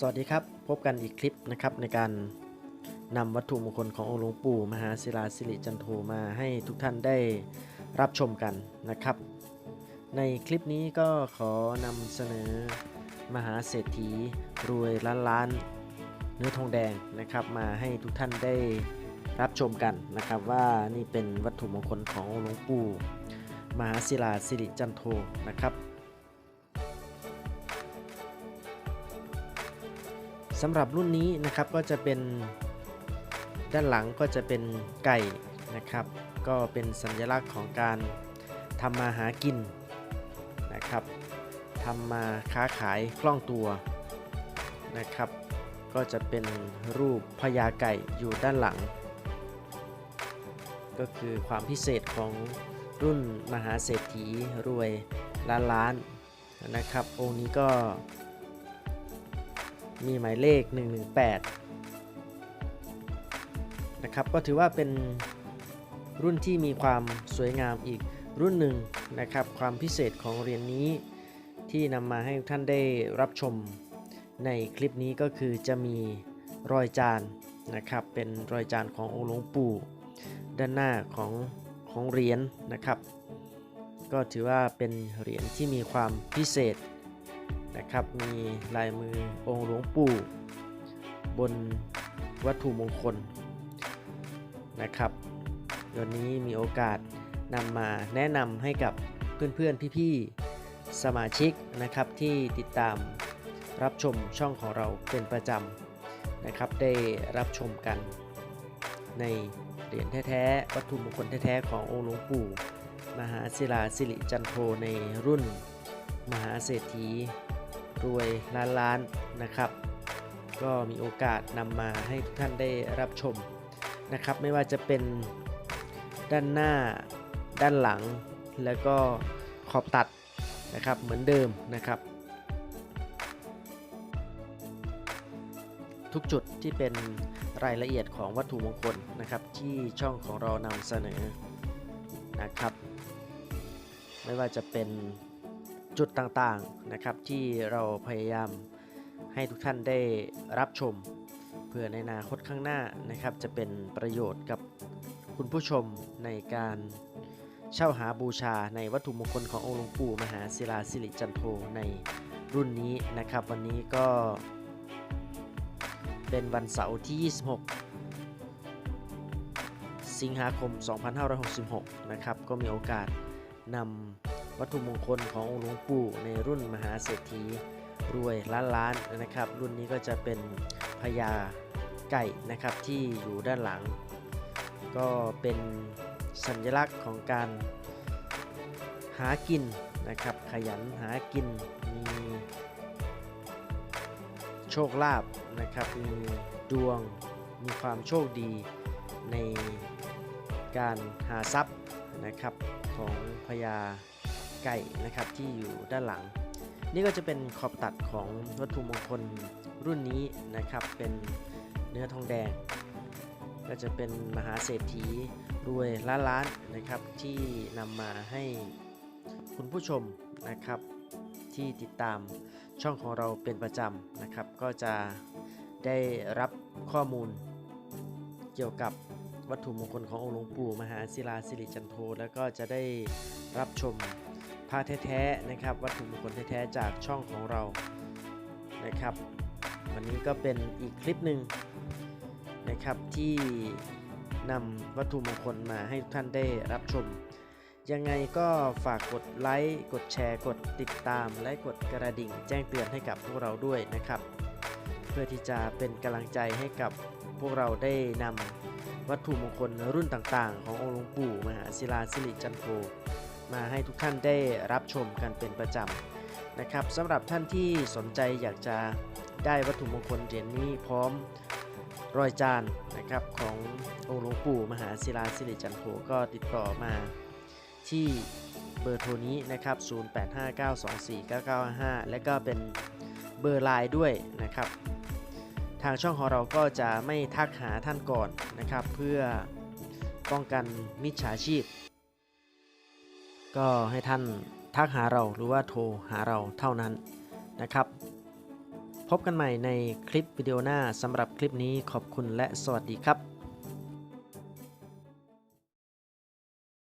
สวัสดีครับ พบกันอีกคลิปนะครับในการนำวัตถุมงคลขององค์หลวงปู่มหาศิลาสิริจันโทมาให้ทุกท่านได้รับชมกันนะครับ ในคลิปนี้ก็ขอนำเสนอมหาเศรษฐีรวยล้านล้าน เนื้อทองแดงนะครับ มาให้ทุกท่านได้รับชมกันนะครับว่านี่เป็นวัตถุมงคลขององค์หลวงปู่มหาศิลาสิริจันโทนะครับ สำหรับรุ่นนี้นะครับก็จะเป็นด้านหลังก็จะเป็นไก่นะครับ ก็เป็นสัญลักษณ์ของการทำมาหากินนะครับทำมาค้าขายคล่องตัวนะครับ ก็จะเป็นรูปพญาไก่อยู่ด้านหลัง ก็คือความพิเศษของรุ่นมหาเศรษฐีรวยล้านล้านนะครับ องค์นี้ก็ มีหมายเลข 118 นะครับ ก็ถือว่าเป็นรุ่นที่มีความสวยงามอีกรุ่นหนึ่งนะครับ ความพิเศษของเหรียญนนี้ที่นำมาให้ท่านได้รับชมในคลิปนี้ก็คือจะมีรอยจานนะครับ เป็นรอยจานขององค์หลวงปู่ ด้านหน้าของของเหรียญนะครับ ก็ถือว่าเป็นเหรียญที่มีความพิเศษ นะครับ มีลายมือองค์หลวงปู่บนวัตถุมงคลนะครับ วันนี้มีโอกาสนำมาแนะนำให้กับเพื่อนๆ พี่ๆ สมาชิกนะครับที่ติดตามรับชมช่องของเราเป็นประจำนะครับ ได้รับชมกันในเหรียญแท้ๆ วัตถุมงคลแท้ๆ ขององค์หลวงปู่ มหาศิลาสิริจันโทในรุ่น มหาเศรษฐี รวยล้านล้านนะครับ ก็มีโอกาสนำมาให้ทุกท่านได้รับชมนะครับ ไม่ว่าจะเป็นด้านหน้าด้านหลังแล้วก็ขอบตัดนะครับเหมือนเดิมนะครับ ทุกจุดที่เป็นรายละเอียดของวัตถุมงคลนะครับ ที่ช่องของเรานำเสนอนะครับ ไม่ว่าจะเป็น จุดต่างๆนะครับที่เราพยายามให้ทุกท่านได้รับชม เพื่อในอนาคตข้างหน้านะครับ จะเป็นประโยชน์กับคุณผู้ชมในการเช่าหาบูชาในวัตถุมงคลขององค์หลวงปู่มหาศิลาสิริจันโทในรุ่นนี้นะครับ วันนี้ก็เป็นวันเสาร์ที่ 26 สิงหาคม 2566 นะครับ ก็มีโอกาสนำ วัตถุมงคลขององค์หลวงปู่ในรุ่นมหาเศรษฐีรวยล้านล้านนะครับ รุ่นนี้ก็จะเป็นพญาไก่นะครับที่อยู่ด้านหลัง ก็เป็นสัญลักษณ์ของการหากินนะครับ ขยันหากินมีโชคลาภนะครับมีดวงมีความโชคดีในการหาทรัพย์นะครับของพญา ไก่นะครับที่อยู่ด้านหลัง นี่ก็จะเป็นขอบตัดของวัตถุมงคลรุ่นนี้นะครับ เป็นเนื้อทองแดง ก็จะเป็นมหาเศรษฐีรวยล้านล้านนะครับ ที่นำมาให้คุณผู้ชมนะครับ ที่ติดตามช่องของเราเป็นประจำนะครับ ก็จะได้รับข้อมูลเกี่ยวกับวัตถุมงคลขององค์หลวงปู่มหาศิลาสิริจันโท แล้วก็จะได้รับชม พระแท้ๆนะครับ วัตถุมงคลแท้ๆจากช่องของเรานะครับ วันนี้ก็เป็นอีกคลิปหนึ่งนะครับที่นำวัตถุมงคลมาให้ทุกท่านได้รับชม ยังไงก็ฝากกดไลค์กดแชร์ กดติดตาม และกดกระดิ่งแจ้งเตือนให้กับพวกเราด้วยนะครับ เพื่อที่จะเป็นกำลังใจให้กับพวกเราได้นำวัตถุมงคลรุ่นต่างๆ ขององค์หลวงปู่มหาศิลาสิริจันโท มาให้ทุกท่านได้รับชมกันเป็นประจำนะครับสำหรับท่านที่สนใจอยากจะได้วัตถุมงคลเหรียญนี้พร้อมรอยจานนะครับขององค์หลวงปู่มหาศิลาสิริจันโทก็ติดต่อมาที่เบอร์โทรนี้นะครับ 0859249955 และก็เป็นเบอร์ไลน์ด้วยนะครับ ทางช่องของเราก็จะไม่ทักหาท่านก่อนนะครับ เพื่อป้องกันมิจฉาชีพ ก็ให้ท่านทักหาเราหรือว่าโทรหาเราเท่านั้นนะครับ พบกันใหม่ในคลิปวิดีโอหน้าสำหรับคลิปนี้ขอบคุณและสวัสดีครับ